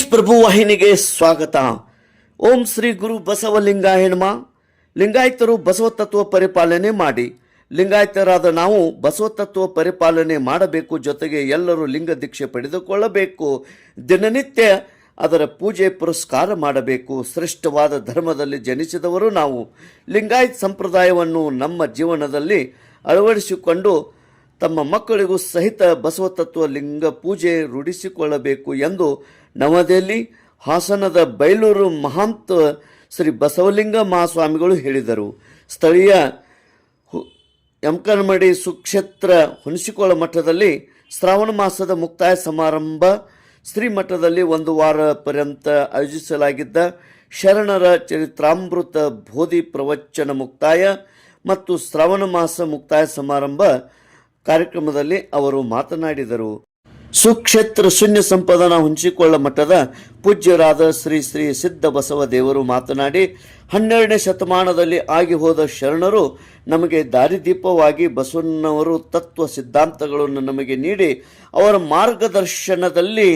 ಪ್ರಭು ವಾಹಿನಿಗೆ ಸ್ವಾಗತ. ಓಂ ಶ್ರೀ ಗುರು ಬಸವಲಿಂಗ ಹೆಣ್ಮ ಲಿಂಗಾಯತರು ಬಸವ ತತ್ವ ಪರಿಪಾಲನೆ ಮಾಡಿ. ಲಿಂಗಾಯತರಾದ ನಾವು ಬಸವ ತತ್ವ ಪರಿಪಾಲನೆ ಮಾಡಬೇಕು, ಜೊತೆಗೆ ಎಲ್ಲರೂ ಲಿಂಗ ದೀಕ್ಷೆ ಪಡೆದುಕೊಳ್ಳಬೇಕು. ದಿನನಿತ್ಯ ಅದರ ಪೂಜೆ ಪುರಸ್ಕಾರ ಮಾಡಬೇಕು. ಶ್ರೇಷ್ಠವಾದ ಧರ್ಮದಲ್ಲಿ ಜನಿಸಿದವರು ನಾವು. ಲಿಂಗಾಯತ್ ಸಂಪ್ರದಾಯವನ್ನು ನಮ್ಮ ಜೀವನದಲ್ಲಿ ಅಳವಡಿಸಿಕೊಂಡು ತಮ್ಮ ಮಕ್ಕಳಿಗೂ ಸಹಿತ ಬಸವ ತತ್ವ ಲಿಂಗ ಪೂಜೆ ರೂಢಿಸಿಕೊಳ್ಳಬೇಕು ಎಂದು ನವದೆಹಲಿ, ಹಾಸನದ ಬೈಲೂರು ಮಹಾಂತ ಶ್ರೀ ಬಸವಲಿಂಗ ಮಹಾಸ್ವಾಮಿಗಳು ಹೇಳಿದರು. ಸ್ಥಳೀಯ ಯಮಕನಮಡಿ ಸುಕ್ಷೇತ್ರ ಹುಣಸಿಕೋಳ ಮಠದಲ್ಲಿ ಶ್ರಾವಣ ಮಾಸದ ಮುಕ್ತಾಯ ಸಮಾರಂಭ ಶ್ರೀ ಮಠದಲ್ಲಿ ಒಂದು ವಾರ ಪರ್ಯಂತ ಆಯೋಜಿಸಲಾಗಿದ್ದ ಶರಣರ ಚರಿತ್ರಾಮೃತ ಬೋಧಿ ಪ್ರವಚನ ಮುಕ್ತಾಯ ಮತ್ತು ಶ್ರಾವಣ ಮಾಸ ಮುಕ್ತಾಯ ಸಮಾರಂಭ ಕಾರ್ಯಕ್ರಮದಲ್ಲಿ ಅವರು ಮಾತನಾಡಿದರು. ಸುಕ್ಷೇತ್ರ ಶೂನ್ಯ ಸಂಪದನ ಹುಂಚಿಕೊಳ್ಳ ಮಠದ ಪೂಜ್ಯರಾದ ಶ್ರೀ ಶ್ರೀ ಸಿದ್ಧ ಬಸವ ದೇವರು ಮಾತನಾಡಿ, ಹನ್ನೆರಡನೇ ಶತಮಾನದಲ್ಲಿ ಆಗಿ ಹೋದ ಶರಣರು ನಮಗೆ ದಾರಿದೀಪವಾಗಿ ಬಸವಣ್ಣವರು ತತ್ವ ಸಿದ್ಧಾಂತಗಳನ್ನು ನಮಗೆ ನೀಡಿ, ಅವರ ಮಾರ್ಗದರ್ಶನದಲ್ಲಿ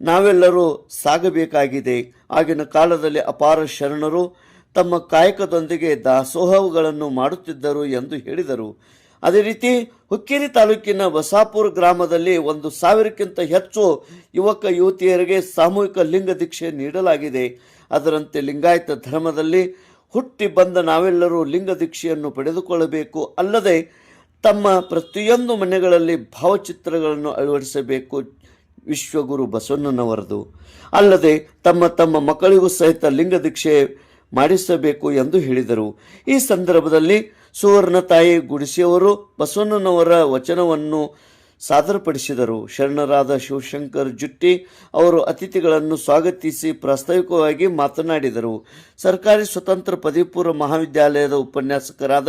ನಾವೆಲ್ಲರೂ ಸಾಗಬೇಕಾಗಿದೆ. ಆಗಿನ ಕಾಲದಲ್ಲಿ ಅಪಾರ ಶರಣರು ತಮ್ಮ ಕಾಯಕದೊಂದಿಗೆ ದಾಸೋಹಗಳನ್ನು ಮಾಡುತ್ತಿದ್ದರು ಎಂದು ಹೇಳಿದರು. ಅದೇ ರೀತಿ ಹುಕ್ಕೇರಿ ತಾಲೂಕಿನ ಬಸಾಪುರ ಗ್ರಾಮದಲ್ಲಿ ಒಂದು ಸಾವಿರಕ್ಕಿಂತ ಹೆಚ್ಚು ಯುವಕ ಯುವತಿಯರಿಗೆ ಸಾಮೂಹಿಕ ಲಿಂಗ ದೀಕ್ಷೆ ನೀಡಲಾಗಿದೆ. ಅದರಂತೆ ಲಿಂಗಾಯತ ಧರ್ಮದಲ್ಲಿ ಹುಟ್ಟಿ ಬಂದ ನಾವೆಲ್ಲರೂ ಲಿಂಗ ದೀಕ್ಷೆಯನ್ನು ಪಡೆದುಕೊಳ್ಳಬೇಕು. ಅಲ್ಲದೆ ತಮ್ಮ ಪ್ರತಿಯೊಂದು ಮನೆಗಳಲ್ಲಿ ಭಾವಚಿತ್ರಗಳನ್ನು ಅಳವಡಿಸಬೇಕು. ವಿಶ್ವಗುರು ಬಸವಣ್ಣನವರದು. ಅಲ್ಲದೆ ತಮ್ಮ ತಮ್ಮ ಮಕ್ಕಳಿಗೂ ಸಹಿತ ಲಿಂಗ ದೀಕ್ಷೆ ಮಾಡಿಸಬೇಕು ಎಂದು ಹೇಳಿದರು. ಈ ಸಂದರ್ಭದಲ್ಲಿ ಸುವರ್ಣ ತಾಯಿ ಗುಡಿಸಿಯವರು ಬಸವಣ್ಣನವರ ವಚನವನ್ನು ಸಾದರಪಡಿಸಿದರು. ಶರಣರಾದ ಶಿವಶಂಕರ್ ಜುಟ್ಟಿ ಅವರು ಅತಿಥಿಗಳನ್ನು ಸ್ವಾಗತಿಸಿ ಪ್ರಾಸ್ತಾವಿಕವಾಗಿ ಮಾತನಾಡಿದರು. ಸರ್ಕಾರಿ ಸ್ವತಂತ್ರ ಪದವಿಪೂರ್ವ ಮಹಾವಿದ್ಯಾಲಯದ ಉಪನ್ಯಾಸಕರಾದ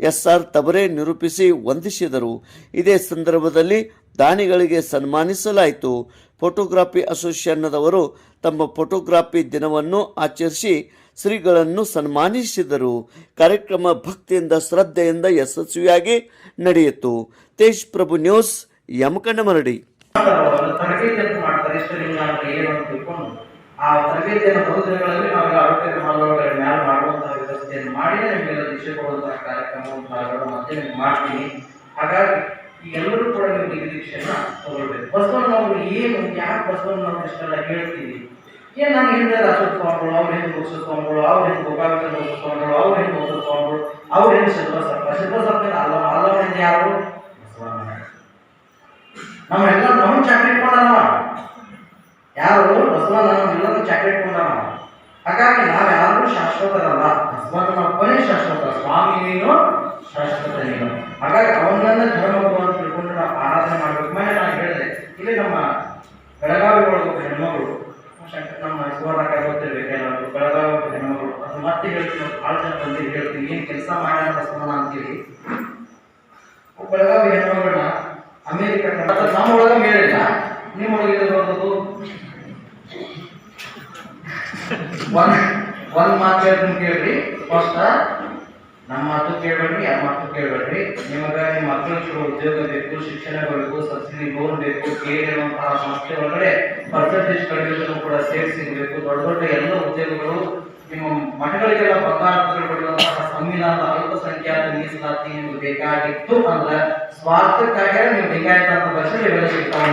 ಎಸ್ ಆರ್ ತಬರೆ ನಿರೂಪಿಸಿ ವಂದಿಸಿದರು. ಇದೇ ಸಂದರ್ಭದಲ್ಲಿ ದಾನಿಗಳಿಗೆ ಸನ್ಮಾನಿಸಲಾಯಿತು. ಫೋಟೋಗ್ರಾಫಿ ಅಸೋಸಿಯೇಷನ್ನದವರು ತಮ್ಮ ಫೋಟೋಗ್ರಾಫಿ ದಿನವನ್ನು ಆಚರಿಸಿ ಶ್ರೀಗಳನ್ನು ಸನ್ಮಾನಿಸಿದರು. ಕಾರ್ಯಕ್ರಮ ಭಕ್ತಿಯಿಂದ, ಶ್ರದ್ಧೆಯಿಂದ ಯಶಸ್ವಿಯಾಗಿ ನಡೆಯಿತು. ತೇಜ್ ಪ್ರಭು ನ್ಯೂಸ್ ಯಮಕಂಡ ಮರಡಿ ತರಬೇತಿ ಅಂತ ಮಾಡ್ತಾರೆ ಇಷ್ಟಲಿಂಗ ಏನು ಅಂತ ತಿಳ್ಕೊಂಡು ಆ ತರಬೇತಿಯನ್ನು ಬಹು ದಿನಗಳಲ್ಲಿ ನಾವು ಆರೋಗ್ಯ ಮಾಲುಗಳ ಮ್ಯಾಲ ಮಾಡುವಂತಹ ವ್ಯವಸ್ಥೆಯನ್ನು ಮಾಡಿ ನಿಮಗೆಲ್ಲ ದೀಕ್ಷೆ ಕೊಡುವಂತಹ ಕಾರ್ಯಕ್ರಮವನ್ನು ನಾವೆಲ್ಲ ಮತ್ತೆ ನಿಮ್ಗೆ ಮಾಡ್ತೀನಿ ಹಾಗಾಗಿ ಎಲ್ಲರೂ ಕೂಡ ನೀವು ಈ ದೀಕ್ಷೆಯನ್ನ ತಗೊಳ್ಬೇಕು. ಬಸವಣ್ಣವರು ಏನು, ಯಾಕೆ ಬಸವಣ್ಣನವರು ಇಷ್ಟೆಲ್ಲ ಹೇಳ್ತೀವಿ ಏನ್ ನಾನು ಹೇಳಿದ್ರೆ ಅಶೋಕ್ ಸ್ವಾಮಿಗಳು ಅವ್ರು ಹೆಂಗ್ ಬಸವ ಸ್ವಾಮಿಗಳು ಅವ್ರ ಹೆಂಗೆ ಗೋಪಾಲಚಂದ್ರ ಸ್ವಾಮಿಗಳು ಅವ್ರ ಹೆಂಗ್ ಬಸವ ಸ್ವಾಮಿಗಳು ಅವ್ರ ಹೆಂಗ್ ಶಿಲ್ಪಸಪ್ಪ ಶಿಲ್ಪಸಪ್ಪ ಅಲ್ಲ ಅಲ್ಲ ಹಿಂದೆ ಯಾರು ನಮ್ಮೆಲ್ಲ ನಮ್ಮ ಚಾಕ್ಲೇಟ್ ಮಾಡಲ್ಲ ಯಾರು ಬಸವಣ್ಣ ನಮ್ಮೆಲ್ಲರೂ ಚಾಕ್ಲೇಟ್ ಕೊಂಡವ ಹಾಗಾಗಿ ನಾವ್ಯಾರು ಶಾಶ್ವತರಲ್ಲ ನಮ್ಮ ಒಬ್ಬನೇ ಶಾಶ್ವತ ಸ್ವಾಮಿ ನೀನು ಶಾಶ್ವತ ನೀನು ಹಾಗಾಗಿ ಅವನನ್ನ ಧರ್ಮಗುರು ಅಂತ ತಿಳ್ಕೊಂಡು ನಾವು ಆರಾಧನೆ ಮಾಡಬೇಕು ಮನೆ ನಾನು ಹೇಳಿದೆ ಇಲ್ಲಿ ನಮ್ಮ ಬೆಳಗಾವಿ ಸುವರ್ಣ ಗೊತ್ತಿರ್ಬೇಕು ಏನಾದ್ರು ಬೆಳಗಾವಿ ಹೆಣ್ಮಗಳು ಅದು ಮತ್ತೆ ಹೇಳ್ತೀನಿ, ಭಾಳ ಜನ ಬಂದಿರಿ ಹೇಳ್ತೀನಿ. ಏನು ಕೆಲಸ ಮಾಡ್ಯಾರ ಬಸವಣ್ಣ ಅಂತೇಳಿ ಬೆಳಗಾವಿ ಹೆಣ್ಮಗಳನ್ನ ಅಮೇರಿಕ ನಮ್ಮ ಒಳಗ ಮೇಲಿಲ್ಲ. ನಿಮ್ಮ ಒಳಗೆ ಬರೋದು ಒಂದ್ ಒಂದ್ ಮಾತು ಹೇಳ್ತೀನಿ ಕೇಳ್ರಿ. ಸ್ಪಷ್ಟ ನಮ್ಮ ಮಾತು ಕೇಳಬೇಡ್ರಿ, ಯಾರ ಮಾತು ಕೇಳಬೇಡ್ರಿ. ನಿಮಗ ನಿಮ್ಮ ಮಕ್ಕಳು ಉದ್ಯೋಗ ಬೇಕು ಶಿಕ್ಷಣ ಬೇಕು, ಸಬ್ಸಿಡಿ ಲೋನ್ ಬೇಕು, ಕೇಳಿರುವಂತಹ ಸಂಸ್ಥೆ ಒಳಗಡೆ ಪರ್ಸೆಂಟೇಜ್ ಕಡಿಮೆ ಕೂಡ ಸೇರಿ ಸಿಗಬೇಕು ದೊಡ್ಡ ದೊಡ್ಡ ಎಲ್ಲ ಉದ್ಯೋಗಗಳು ನಿಮ್ಮ ಮಠಗಳಿಗೆಲ್ಲ ಬಂಗಾರಗಳು ಪಡೆಯುವಂತಹ ಸಂವಿಧಾನದ ಅಲ್ಪಸಂಖ್ಯಾತ ಮೀಸಲಾತಿ ನಿಮ್ಗೆ ಬೇಕಾಗಿತ್ತು ಅಂದ್ರೆ ಸ್ವಾರ್ಥಕ್ಕಾಗಿ ನೀವು ಲಿಂಗಾಯತ ಅಂತ ಬಸ್ಸಲ್ಲಿ ಸಿಗ್ತಾವ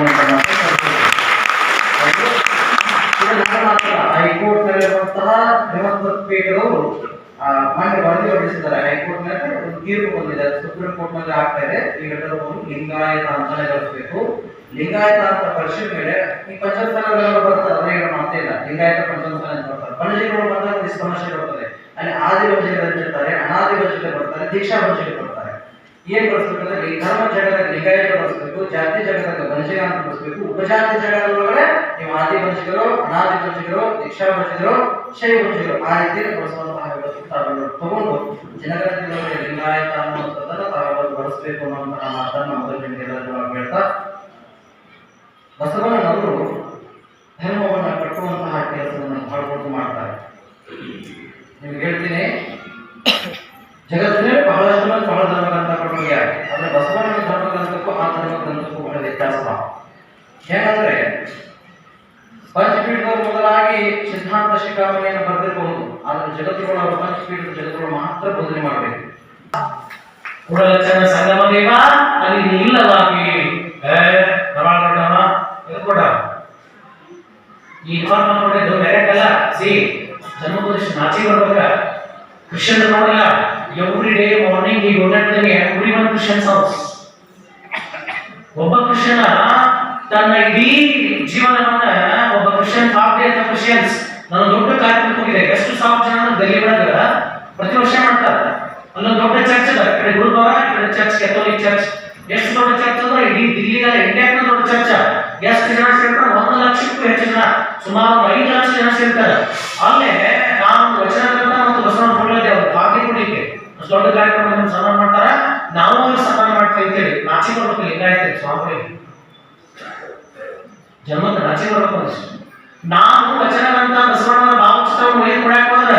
ಹೈಕೋರ್ಟ್ ನಲ್ಲಿರುವಂತಹ ಬೃಹಸ್ಪತಿ ಪೀಠದವರು ಮೊನ್ನೆ ವರದಿ ಹೊರಡಿಸಿದ್ದಾರೆ ಹೈಕೋರ್ಟ್ ಒಂದು ತೀರ್ಪು ಬಂದಿದೆ. ಸುಪ್ರೀಂ ಕೋರ್ಟ್ನಲ್ಲಿ ಆಗ್ತಾ ಇದೆ. ಈ ಘಟಕವನ್ನು ಲಿಂಗಾಯತ ಅಂತಾನೆ ಬಳಸಬೇಕು ಲಿಂಗಾಯತ ಅಂತ ಪರಿಶೀಲ ಮೇಲೆ ಈ ಪಂಚಸ್ಥಾನಗಳು ಬರ್ತಾರೆ. ಅದೇ ಹೇಳೋ ಮಾತೇ ಇಲ್ಲ. ಲಿಂಗಾಯತ ಪಂಚಸ್ಥಾನ ಅಂತ ಬರ್ತಾರೆ. ಪಂಚಗಳು ಬಂದಾಗ ಒಂದಿಷ್ಟು ಸಮಸ್ಯೆ ಬರ್ತದೆ. ಅಲ್ಲಿ ಆದಿ ವಂಶಿಕರು ಅಂತ ಇರ್ತಾರೆ ಅನಾದಿ ವಂಶಿಕರು ಬರ್ತಾರೆ. ದೀಕ್ಷಾ ವಂಶಿಕರು ಬರ್ತಾರೆ ಏನ್ ಈ ಧರ್ಮ ಜಗದ ಲಿಂಗಾಯತ ಬಳಸಬೇಕು ಜಾತಿ ಜಗದಾಗ ವಂಶಿಕ ಅಂತ ಬಳಸಬೇಕು ಉಪಜಾತಿ ಜಗದೊಳಗಡೆ ನೀವು ಆದಿ ವಂಶಿಕರು ಅನಾದಿ ವಂಶಿಕರು ದೀಕ್ಷಾ ವಂಶಿಕರು ಶೈವ ವಂಶಿಕರು ಆ ರೀತಿ ಬಳಸುವಂತಹ ತಾವೆಲ್ಲರೂ ತಗೊಂಡು ಜನಗಣತಿಯೊಳಗಡೆ ಲಿಂಗಾಯತ ಅನ್ನುವಂಥದ್ದನ್ನು ತಾವೆಲ್ಲರೂ ಬಳಸಬೇಕು ಅನ್ನುವಂತಹ ಮಾತನ್ನ ಮೊದಲು ನಿಮಗೆಲ್ಲರಿಗೂ ನಾವು ಹೇಳ್ತಾ, ಬಸವಣ್ಣನವರು ಮಾತ್ರ ಬೋಧನೆ ಮಾಡಬೇಕು. ಸಂಗಮದೇವ ಅಲ್ಲಿ ಇಲ್ಲವಾಗಿ ಈ ಫಾರ್ಮ್ ಕೊಟ್ಟಿದ್ದು ಡೈರೆಕ್ಟ್ ಅಲ್ಲ ಸಿ ಜನ್ಮಪುರುಷ ನಾಚಿ ಬರ್ಬೇಕ ಕ್ರಿಶ್ಚಿಯನ್ ನೋಡಲ್ಲ ಎವ್ರಿ ಡೇ ಮಾರ್ನಿಂಗ್ ಈ ಓಡಾಡ್ದಂಗೆ ಎವ್ರಿ ಒನ್ ಕ್ರಿಶ್ಚಿಯನ್ಸ್ ಹೌಸ್ ಒಬ್ಬ ಕ್ರಿಶ್ಚಿಯನ ತನ್ನ ಇಡೀ ಜೀವನವನ್ನ ಒಬ್ಬ ಕ್ರಿಶ್ಚಿಯನ್ ಹಾಫ್ ಡೇ ಅಂತ ಕ್ರಿಶ್ಚಿಯನ್ಸ್ ನಾನು ದೊಡ್ಡ ಕಾರ್ಯಕ್ರಮಕ್ಕೆ ಹೋಗಿದೆ ಎಷ್ಟು ಸಾವಿರ ಜನ ಡೆಲ್ಲಿ ಒಳಗ ಪ್ರತಿ ವರ್ಷ ಮಾಡ್ತಾರೆ ಅಲ್ಲೊಂದು ದೊಡ್ಡ ಚರ್ಚ್ ಅದ ಈ ಕಡೆ ಗುರುದ್ವಾರ ಈ ಕಡೆ ಚರ್ಚ್ ಕೆಥೋಲಿಕ್ ಚರ್ಚ್ ಎಷ್ಟು ದೊಡ್ಡ ಚರ್ಚ್ ಅಂದ್ರೆ ಇಡೀ ದಿಲ್ಲಿಗ ಇಂಡಿಯಾಕ್ಕೆ ದೊಡ್ಡ ಚರ್ಚ್. ಎಷ್ಟು ಜನ ಸೇರ್ತಾರೆ ಒಂದು ಲಕ್ಷಕ್ಕೂ ಹೆಚ್ಚು ಜನ, ಸುಮಾರು ಐದು ಲಕ್ಷ ಜನ ಸೇರ್ತಾರೆ. ಅಲ್ಲೇ ನಾವು ವಚನಗ್ರಂಥ ಮತ್ತು ಬಸವಣ್ಣ ಹೊಗಳಿದ್ದೆ ಅವ್ರು ಭಾಗ್ಯ ಕೊಡ್ಲಿಕ್ಕೆ ದೊಡ್ಡ ಕಾರ್ಯಕ್ರಮ ಸನ್ಮಾನ ಮಾಡ್ತಾರ? ನಾವು ಅವ್ರಿಗೆ ಸನ್ಮಾನ ಮಾಡ್ತೀವಿ ಅಂತೇಳಿ ನಾಚಿ ಬರ್ಬೇಕು ಲಿಂಗಾಯತ ಸ್ವಾಮಿಗಳಿಗೆ ಜನ್ಮಕ್ಕೆ ನಾಚಿ ಬರ್ಬೇಕು ನಾವು ವಚನಗ್ರಂಥ ಬಸವಣ್ಣನ ಭಾವಚಿತ್ರವನ್ನು ಏನ್ ಕೊಡಕ್ ಹೋದ್ರ